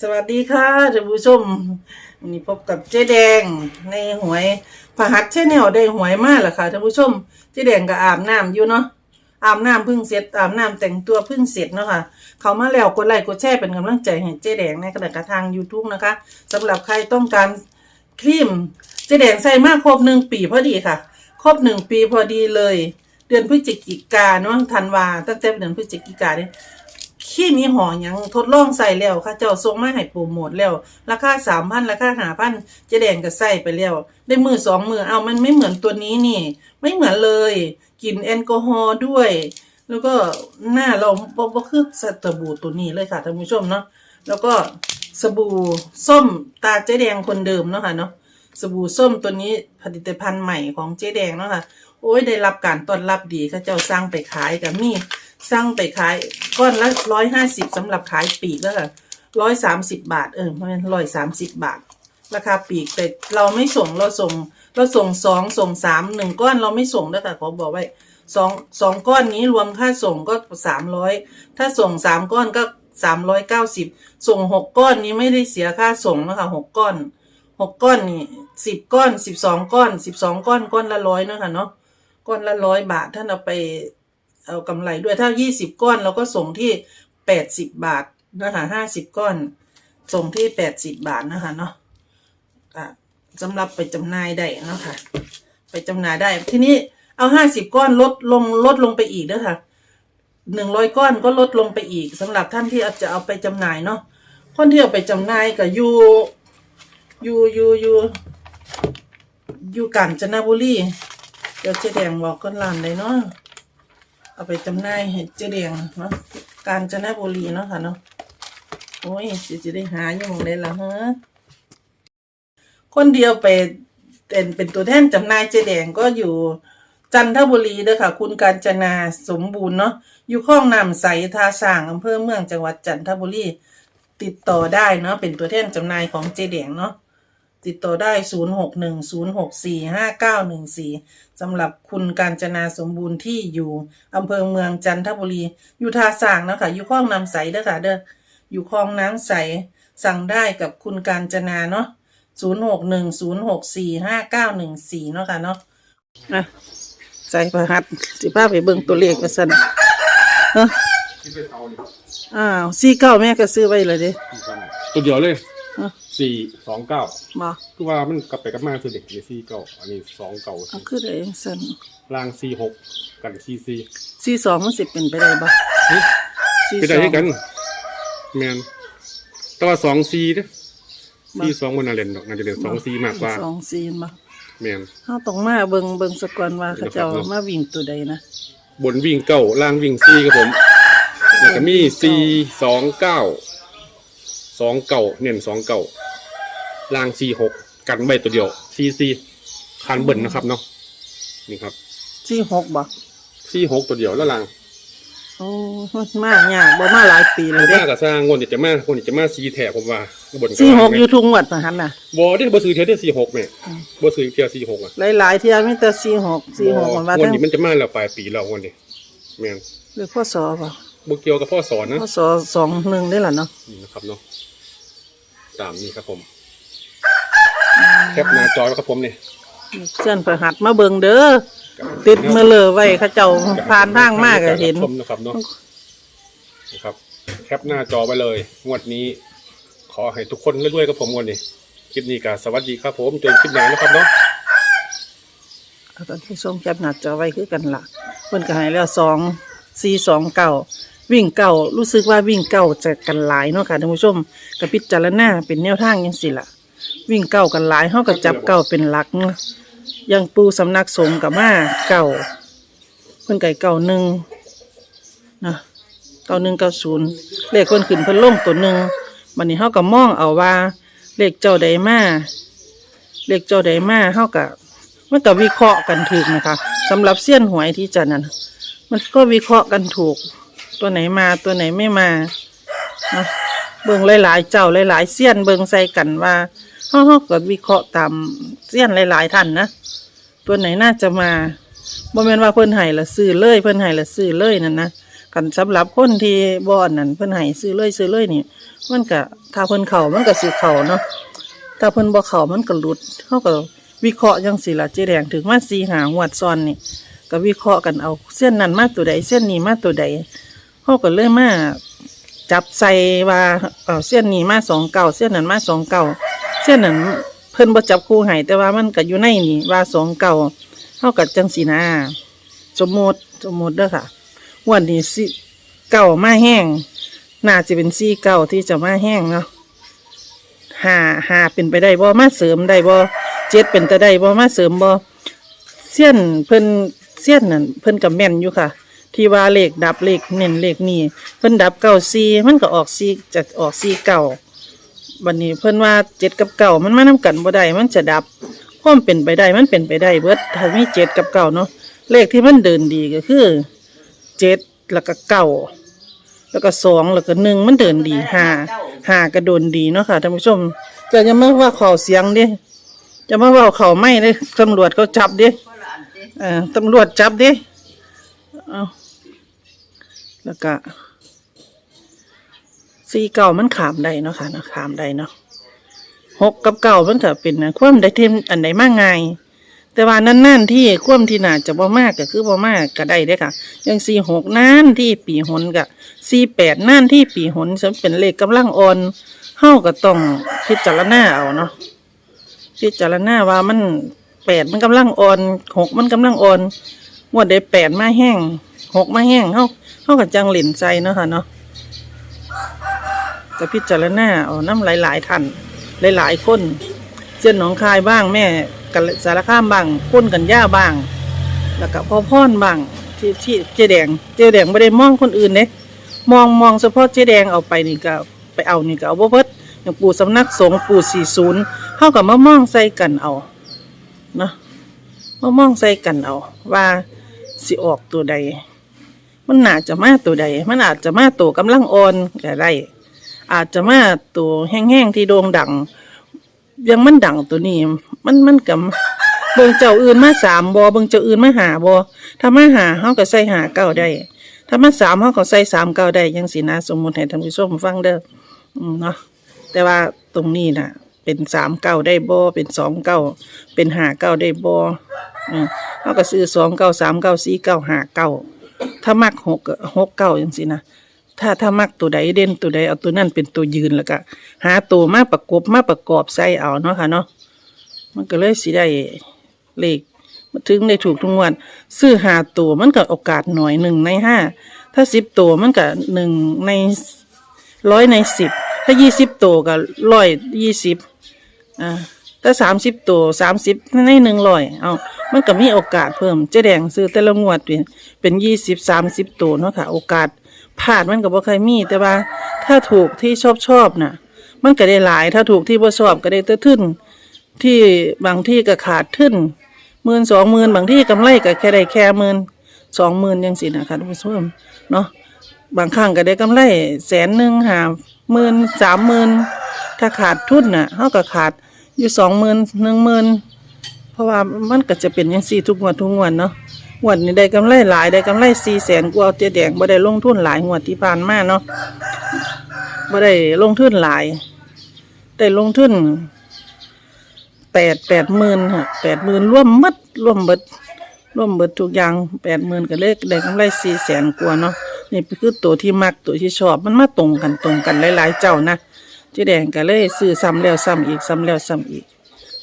สวัสดีค่ะท่านผู้ชมวันนี้พบกับเจ๊แดงในหวยพหัสแชนแนลได้หวยมากแหละค่ะท่านผู้ชมเจ๊แดงก็อาบน้ำอยู่เนาะอาบน้ำพึ่งเสร็จอาบน้ำแต่งตัวพึ่งเสร็จเนาะค่ะเขามาแล้วกดไลค์กดแชร์เป็นกำลังใจให้เจ๊แดงในกระดาษทาง YouTube นะคะสำหรับใครต้องการครีมเจ๊แดงใส่มากครบหนึ่งปีพอดีค่ะ ครบหนึ่งปีพอดีเลย เดือนพฤศจิกาเนาะธันวาตั้งแต่เดือนพฤศจิกาเนี่ย ขี้มีห่อยังทดลองใส่แล้วค่ะเจ้าส่งมาให้โปรโมทแล้ว ราคาสามพันราคาหาพันเจแดงก็ใส่ไปแล้วได้มือสองมือเอามันไม่เหมือนตัวนี้นี่ ไม่เหมือนเลยกลิ่นแอลกอฮอล์ด้วย แล้วก็หน้าเราบ่บ่าคือสบู่ตัวนี้เลยค่ะท่านผู้ชมเนาะแล้วก็สบู่ส้มตาเจ๊แดงคนเดิมเนาะค่ะเนาะสบู่ส้มตัวนี้ผลิตภัณฑ์ใหม่ของเจ๊แดงเนาะค่ะโอ้ยได้รับการต้อนรับดีค่ะเจ้าสร้างไปขายกับมี สั่งไปขายก้อนละร้อยห้าสิบสำหรับขายปีกแล้วค่ะร้อยสามสิบบาท เออมันร้อยสามสิบบาท ราคาปีกแต่เราไม่ส่งเราส่ง เราส่งสองส่งสามหนึ่งก้อนเราไม่ส่งแล้วค่ะขอบอกไว้สองสองก้อนนี้รวมค่าส่งก็สามร้อยถ้าส่งสามก้อนก็สามร้อยเก้าสิบส่งหกก้อนนี้ไม่ได้เสียค่าส่งนะคะหกก้อนหกก้อนนี่สิบก้อนสิบสองก้อนสิบสองก้อนก้อนละร้อยเนาะคะเนาะก้อนละร้อยบาทท่านเอาไป เอากำไรด้วยถ้ายี่สิบก้อนเราก็ส่งที่แปดสิบาทนะคะห้าสิบก้อน ส่งที่แปดสิบาทนะคะเนาะะสำหรับไปจำหน่ายได้เนาะค่ะไปจำหน่ายได้ ทีนี้เอาห้าสิบก้อนลดลงลดลงไปอีกเด้อค่ะหนึ่งร้อยก้อนก็ลดลงไปอีกสำหรับท่านที่อาจจะเอาไปจำหน่ายเนาะคนที่เอาไปจำหน่ายก็อยู่อยู่อยู่อยู่อยู่กาญจนบุรีเดี๋ยวเจ๊แดงบอกกันร้านเลยเนาะ เอาไปจำหน่ายให้เจ๊แดงเนาะกาญจนบุรีเนาะค่ะเนาะโอ้ยสิจะได้หาอยู่มองเลยล่ะฮะคนเดียวไปเป็นเป็นตัวแทนจำหน่ายเจ๊แดงก็อยู่จันทบุรีเด้อค่ะ คุณกาญจนาสมบูรณ์เนาะอยู่ข้องน้ำใสท่าสร้างอำเภอเมืองจังหวัดจันทบุรีติดต่อได้เนาะเป็นตัวแทนจำหน่ายของเจ๊แดงเนาะ ติดต่อได้ 0 6 1 0 6 4 5 9 1 4สำหรับคุณการจนาสมบูรณ์ที่อยู่อำเภอเมืองจันทบุรี อยู่ท่าสร้างนะคะอยู่คลองน้ำใสเด้อค่ะเด้ออยู่คลองน้ำใส สั่งได้กับคุณการจนาเนาะ0 6 1 0 6 4 5 9 1 4เนาะค่ะเนาะอะใส่ประหัดสิพาไปเบิ่งตัวเลขกันสันเนาะอ้าวสี่เก้าแม่ก็ซื้อไว้เลยเด้ตัวเดียวเลย อะสี่สองเก้ามาคือว่ามันกลับไปกลับมาคือเด็กเลยสี่เก้าอันนี้สองเก้าเอาคือได้จังสันล่างสี่หกกันสี่สี่สี่สองมันสิเป็นไปได้บ่สี่ไปได้ด้วยกันแมนแต่ว่าสองสี่เด้อสี่สองมันน่าเล่นดอกน่าจะเล่นสองสี่มากกว่าสองสี่มาแมน เฮาต้องมาเบิ่งเบิ่งสกอนว่าเขาเจ้าครับ มาวิ่งตัวใดนะบนวิ่งเก้าล่างวิ่งสี่ครับผมแล้วก็มีสี่สองเก้า สองเก้าเน้นสองเก้าล่างสี่หกกันใบตัวเดียวสี่สี่คันเบิ่นนะครับเนาะนี่ครับสี่หกบ่สี่หกตัวเดียวแล้วล่างโอ้มันมากยากบ่มาหลายปีเลยเด้มากับสร้างคนจะมาคนจะมาซีแถผมว่าบนสี่หกอยู่ทุงวัดมาหันน่ะบอได้บ่ซื้อเทียได้สี่หกแม่บ่ซื้อเทียสี่หกอะหลายๆเที่ยมีแต่สี่หกสี่หกมันว่าวันทั้งนี้มันจะมาแล้วปลายปีแล้ววันนี้แม่นหรือพ่อสอบ่บ่เกี่ยวกับพ่อสอนนะพ่อสอสองหนึ่งได้ล่ะเนาะนี่นะครับเนาะ ตามนี้ครับผม แคปหน้าจอไว้ครับผมนี่เส้นประหัดมาเบิ่งเด้อติดมือเลอไว้เขาเจ้าผ่านทางมากก็เห็นชมนะครับเนาะนะครับ แคปหน้าจอไว้เลย งวดนี้ ขอให้ทุกคนรวยๆกับผมงวดนี้คลิปนี้ก็สวัสดีครับผมเจอกันคลิปหน้านะครับเนาะเอาตอนที่ส้มแคปหน้าจอไว้คือกันล่ะเพิ่นก็ให้แล้วสองสี่สองเก้า วิ่งเก้ารู้สึกว่าวิ่งเก้าจะกันหลายเนาะค่ะท่านผู้ชมกับพิจารณาเป็นแนวทางยังสิล่ะ วิ่งเก้ากันหลายเฮาก็จับเก้าเป็นหลักเนาะอยังปูสำนักสงฆ์กับมาเก้าเพิ่นไก่เก้าหนึ่งนะเก้าหนึ่งเก้าศูนย์เลขเพิ่นขึ้นเพิ่นลงตัวหนึ่งบัดนี้เฮาก็มองเอาว่า เลขเจ้าใดมาเลขเจ้าใดมาเฮาก็มันก็วิเคราะห์กันถูกนะคะสำหรับเสี้ยนหวยที่จะนั่นมันก็วิเคราะห์กันถูก ตัวไหนมาตัวไหนไม่มานะเบิ่งหลายๆเจ้าหลายๆเสี้ยนเบิ่งใส่กันว่าเฮาเฮาก็วิเคราะห์ตามเสี้ยนหลายๆท่านนะตัวไหนน่าจะมาบ่แม่นว่าเพิ่นให้ละซื้อเลย เพิ่นให้ละซื้อเลยนั่นนะกันสำหรับคนที่บ่อนนั่นเพิ่นให้ซื้อเลยซื้อเลยนี่มันก็ถ้าเพิ่นเข้ามันก็สิเข้าเนาะถ้าเพิ่นบ่เข้ามันก็หลุดเฮาก็วิเคราะห์จังซี่ล่ะเจ๊แดงถึงมา4หางวดซ้อนนี่ก็วิเคราะห์กันเอาเส้นนั้นมาตัวใดเส้นนี้มาตัวใด เฮาก็เลยมาจับใส่ว่าเอาเส้นนี้มา2เก้าเส้นนั้นมา2เก้าเส้นนั้นเพิ่นบ่จับคู่ให้แต่ว่ามันก็อยู่ในนี่ว่า2เก้าเฮาก็จังซี่นะสมมุติสมมุติเด้อค่ะวันนี้สิเก่ามาแห้งน่าจะเป็นซีเก่าที่จะมาแห้งเนาะหาหาเป็นไปได้บ่มาเสริมได้บ่เจ็ดเป็นแต่ได้บ่มาเสริมบ่เส้นเพิ่นเส้นนั่นเพิ่นกับแม่นอยู่ค่ะ ที่ว่าเลขดับเลขเน้นเลขนี่เพิ่นดับเก้าซีมันก็ออกซีจะออกซีเก่าวันนี้เพิ่นว่าเจ็ดกับเก่ามันมานํกันบ่ได้มันจะดับความเป็นไปได้มันเป็นไปได้เบิดถ้ามีเจ็ดกับเก่าเนาะเลขที่มันเดินดีก็คือเจ็ดแล้วก็เก้าแล้วก็สองแล้วก็หนึ่งมันเดินดีห้าห้าก็โดนดีเนาะค่ะท่านผู้ชมจะจะมาว่าข่าเสียงเดิจะมาว่าเข่าไม่เลยตำรวจเขาจับเดิเออตำรวจจับเดิเอา แล้วก็สี่เก้ามันขามได้เนาะค่ะเนาะขามได้เนาะหกกับเก้ามันถ้าเป็นนะความได้เทมอันไหนมากง่ายแต่ว่านั่นๆที่ควมที่น่าจะบ่มากก็คือบ่มากก็ได้เด้ค่ะอย่างสี่หกนั่นที่ปีหนกับสี่แปดนั่นที่ปีหนจะเป็นเลขกำลังอ่อนเฮาก็ต้องพิจารณาเอาเนาะพิจารณาว่ามันแปดมันกำลังอ่อนหกมันกำลังอ่อนงวดได้แปดมาแห้งหกมาแห้งเฮา เฮาก็จังเหลินใจเนาะค่ะเนาะก็พิจารณาเอาน้ำหลายๆท่านหลายๆคนเส้นหนองคายบ้างแม่กันสารข้ามบ้างพ้นกันย่าบ้าง แล้วก็พ่อพ่อนบ้างที่ที่เจแดง เจแดงไม่ได้มองคนอื่นเด้มองมองเฉพาะเจแดงเอาไปนี่ก็ไปเอานี่ก็เอาบ่เบิดอย่างปู่สำนักสงฆ์ปู่สี่ศูนย์เท่ากับมามองใส่กันเอาเนาะมามองใส่กันเอา ว่าสิออกตัวใด มันน่าจะมาตัวใด มันอาจจะมาตัวกำลังอ่อนก็ได้ อาจจะมาตัวแห้งๆที่โด่งดัง ยังมันดังตัวนี้ มันมันกับเบิ่งเจ้าอื่นมาสามบอเบิ่งเจ้าอื่นมาหาบอถ้ามาหาเฮาก็ใส่หาเก้าได้ ถ้ามาสามเฮาก็ใส่สามเก้าได้ยังสินะสมมติให้ท่านผู้ชมฟังเด้อืมเนาะแต่ว่าตรงนี้น่ะ เป็นสามเก้าได้บอเป็นสองเก้าเป็นหาเก้าได้บอเฮาก็ซื้อสองเก้าสามเก้าสี่เก้าหาเก้า ถ้ามักหกหกเก้าจังสินะถ้าถ้ามักตัวใดเด่นตัวใดเอาตัวนั่นเป็นตัวยืนแล้วก็หาตัวมาประกบมาประกอบใส่เอาเนาะค่ะเนาะมันก็เลยสิได้เลขถึงได้ถูกทุกงวันซื้อหาตัวมันก็โอกาสหน่อยหนึ่งในห้าถ้าสิบตัวมันก็หนึ่งในร้อยในสิบถ้ายี่สิบตัวก็ร้อยยี่สิบอ่าถ้าสามสิบตัวสามสิบในหนึ่งร้อยเอา มันก็มีโอกาสเพิ่มเจ๊แดงซื้อแต่ละงวดเป็นเป็นยี่สิบสามสิบตัวเนาะค่ะ โอกาสพลาดมันก็บ่เคยมีแต่ว่าถ้าถูกที่ชอบชอบน่ะ มันก็ได้หลายถ้าถูกที่บ่ชอบก็ได้เตื้อทึ่นที่บางที่ก็ขาดทึ่นหมื่นสองหมื่นบางที่กำไรก็แค่ได้แค่หมื่นสองหมื่นยังสินะคะท่านผู้ชมเนาะบางครั้งก็ได้กำไรแสนหนึ่งหาหมื่นสามหมื่นถ้าขาดทุนน่ะเขาก็ขาดอยู่สองหมื่นหนึ่งหมื่น เพราะว่ามันก็จะเป็นอย่างสี่ทุกงวดทุกงวดเนาะงวดนี้ได้กำไรหลายได้กำไรสี่แสนกว่าเจ๊แดงบ่ได้ลงทุนหลายงวดที่ผ่านมาเนาะบ่ได้ลงทุนหลายได้ลงทุนแปดแปดหมื่นค่ะแปดหมื่นร่วมมัดร่วมเบิดร่วมเบิดทุกอย่างแปดหมื่นก็เลยได้กำไรสี่แสนกว่าเนาะนี่คือตัวที่มักตัวที่ชอบมันมาตรงกันตรงกันหลายๆเจ้านะเจ๊แดงก็เลยซื้อซ้ำแล้วซ้ำอีกซ้ำแล้วซ้ำอีก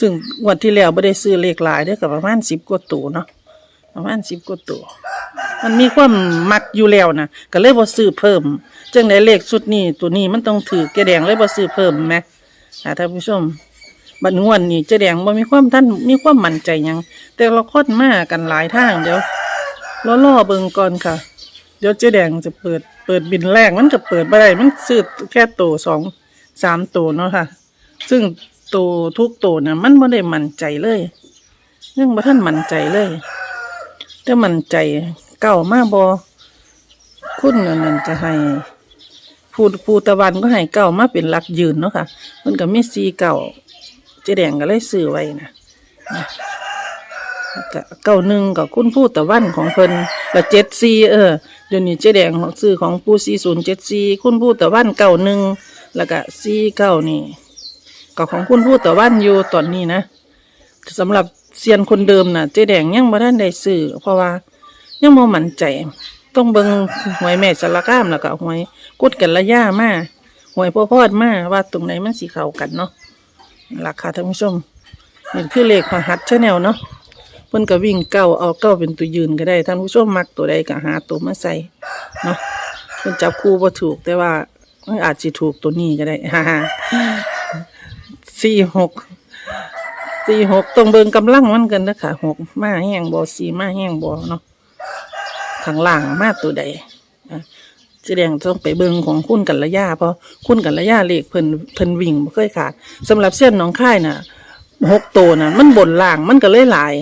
ซึ่งงวดที่แล้วไม่ได้ซื้อเลขหลายเด้อกับประมาณสิบกว่าตัวเนาะประมาณสิบกว่าตัว มันมีความมักอยู่แล้วนะก็เลยบ่ซื้อเพิ่มจังไดเลขชุดนี้ตัวนี้มันต้องถือแกแดงเลยบ่ซื้อเพิ่มแหมอ่าท่านผู้ชมบัดงวนนี่เจแดงบ่มีความท่านมีความมั่นใจยัง แต่เราคนมากกันหลายทางเดี๋ยวรอๆเบิ่งก่อนค่ะ เดี๋ยวเจแดงจะเปิดเปิดบินแรกมันก็เปิดบ่ได้มันซื้อแค่ตัวสองสามตัวเนาะค่ะ ซึ่ง ตัวทุกตัวน่ะมันบ่ได้มั่นใจเลยยังบ่ทันมั่นใจเลยแต่มั่นใจเก่ามากบอคุณนั่นจะให้ภูภูตะวันก็ให้เก่ามาเป็นหลักยืนเนาะค่ะ มันก็มีสีเก่าเจแดงก็เลยซื้อไว้นะเก้าหนึ่งกับคุณผู้ตะวันของเพิ่นและเจ็ดซีเออเดี๋ยวนี้เจ๊แดงของซื้อของปูซีศูนย์เจ็ดซีคุณผู้ตะวันเก้าหนึ่งแล้วก็ซีเก้านี่ ก็ของคุณผู้ตะวันอยู่ตอนนี้นะสำหรับเซียนคนเดิมน่ะ เจ๊แดงยังบ่ทันได้ซื้อเพราะว่ายังบ่มั่นใจ ต้องเบิ่งหวยแม่สารคามแล้วก็หวยกุดกันระยะมาหวยพ่อพอดมาว่าตรงไหนมันสิเขากันเนาะราคาท่านผู้ชมนี่คือเลขพหัสชาแนลเนาะเพิ่นก็วิ่งเก้าเอาเก้าเป็นตัวยืนก็ได้ท่านผู้ชมมักตัวใดก็หาตัวมาใส่เนาะเพิ่นจับคู่บ่ถูกแต่ว่าอาจสิถูกตัวนี้ก็ได้ฮ่า สี่หกสี่หกต้องเบิงกำลังมันกันนะค่ะหกมาแห้งบ่สี่มาแห้งบ่เนาะข้างล่างมาตัวใดอะแสดงต้องไปเบิงของคุณกัลยาเพราะคุณกัลยาเลขเพิ่นเพิ่นวิ่งบ่เคยขาดสำหรับเส้นหนองค่ายน่ะหกตัวน่ะ มันบนล่างมันก็เลยหลาย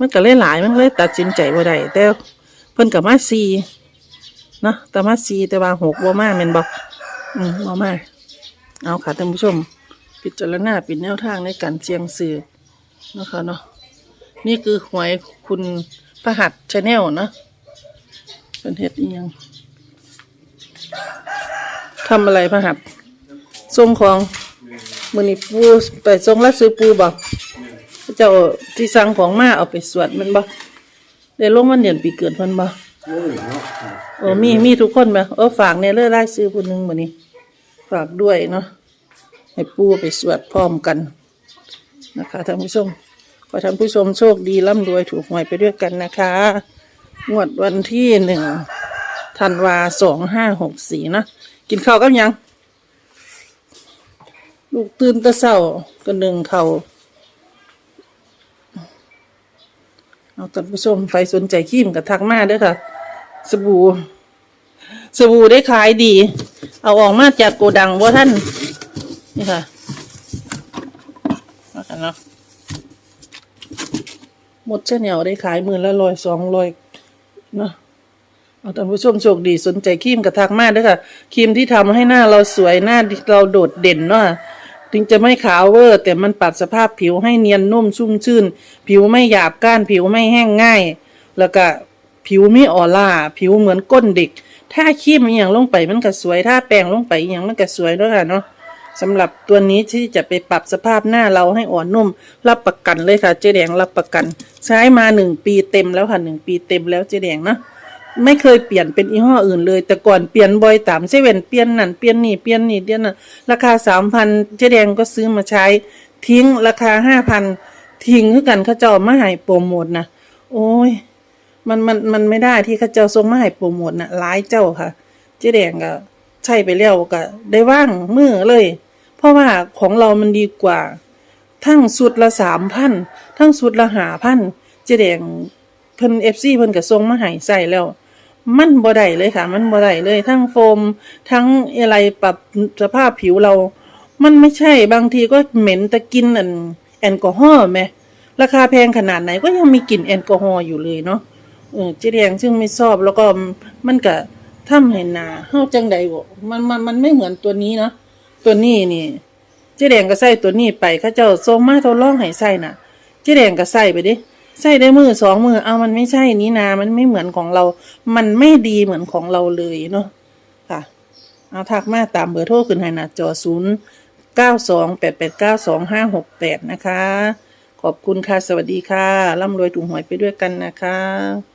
มันก็เลยหลายมันเลยตัดสินใจบ่ได้แต่เพิ่นก็มาสี่เนาะแต่มาสี่แต่ว่าหกบ่มาแม่นบ่อืมบ่มาเอาค่ะท่านผู้ชม พิจารณาเป็นแนวทางในการเสี่ยงซื้อเนาะคะเนาะนี่คือหวยคุณพระหัตชาแนลเนาะเป็นเฮ็ดอีหยังทำอะไรพระหัตส่งของมื้อนี้ปูไปส่งแล้วซื้อปูบ่เจ้าที่สั่งของมาเอาไปสวดแมันบ่ได้ลงวันเดือนปีเกิดเพิ่นบ่โอ้มีมีทุกคนบ่เออฝากเนี่ยเลยรายซื้อผู้หนึงมื้อนี้ฝากด้วยเนาะ ให้ปู่ไปสวดพร้อมกันนะคะท่านผู้ชมขอท่านผู้ชมโชคดีร่ำรวยถูกหวยไปด้วยกันนะคะงวดวันที่หนึ่งธันวาสองห้าหกสี่นะกินข้าวกับยัง ลูกตื่นตะเช้าก็นึ่งข้าวเอาท่านผู้ชมใครสนใจขี้มกับทักมาเด้อค่ะ สบู่สบู่ได้ขายดี เอาออกมาจากโกดังว่าท่าน นี่ค่ะมากันเนาะหมดเช่นเนียวได้ขายหมื่นละร้อยสองร้อยเนาะเอาท่านผู้ชมโชคดีสนใจครีมกับทักมาเด้อค่ะครีมที่ทำให้หน้าเราสวยหน้าเราโดดเด่นเนาะถึงจะไม่ขาวเวอร์ แต่มันปรับสภาพผิวให้เนียนนุ่มชุ่มชื่น ผิวไม่หยาบก้าน ผิวไม่แห้งง่าย แล้วก็ผิวไม่ออร่า ผิวเหมือนก้นเด็ก ถ้าครีมอย่างลงไปมันก็สวย ถ้าแปรงลงไปอย่างมันก็สวยด้วยค่ะเนาะ สำหรับตัวนี้ที่จะไปปรับสภาพหน้าเราให้อ่อนนุ่ม รับประกันเลยค่ะเจ๊แดงรับประกัน ใช้มาหนึ่งปีเต็มแล้วค่ะหนึ่งปีเต็มแล้วเจ๊แดงนะไม่เคยเปลี่ยนเป็นยี่ห้ออื่นเลย แต่ก่อนเปลี่ยนบ่อยตามเซเว่นเปลี่ยนนั่นเปลี่ยนนี่เปลี่ยนนี่เปลี่ยนนั่นราคาสามพันเจ๊แดงก็ซื้อมาใช้ ทิ้งราคาห้าพันทิ้งคือกันเขาเจ้ามาให้โปรโมทนะโอ้ยมันมันมันไม่ได้ที่เขาเจ้าส่งมาให้โปรโมทนะหลายเจ้าค่ะ เจ๊แดงก็ ใช่ไปแล้วก็ได้ว่างมือเลย เพราะว่าของเรามันดีกว่า ทั้งสุดละสามพันทั้งสุดละหาพันเจแดงเพิ่นเอฟซีเพิ่นก็ส่งมาให้ใส่แล้ว มันบ่ได้เลยค่ะ มันบ่ได้เลย ทั้งโฟม ทั้งอะไรปรับสภาพผิวเรา มันไม่ใช่บางทีก็เหม็นต่กินอันแอลกอฮอล์แหมราคาแพงขนาดไหนก็ยังมีกลิ่นแอลกอฮอล์อยู่เลยเนาะเออเจแดงซึ่งไม่ชอบแล้วก็มันก็ ทำให้หนาเฮาจังใดบ่มันมันมันไม่เหมือนตัวนี้เนาะตัวนี้นี่เจ๊แดงก็ใส่ตัวนี้ไปเขาเจ้าส่งมาทดลองให้ใส่น่ะเจ๊แดงก็ใส่ไปดิใส่ได้มือสองมือเอามันไม่ใช่นี่นา มันไม่เหมือนของเรา มันไม่ดีเหมือนของเราเลยเนาะค่ะ เอาทักมาตามเบอร์โทรขึ้นให้หนะจอศูนย์เก้าสองแปดแปดเก้าสองห้าหกแปดนะคะ ขอบคุณค่ะ สวัสดีค่ะร่ำรวยถูกหวยไปด้วยกันนะคะ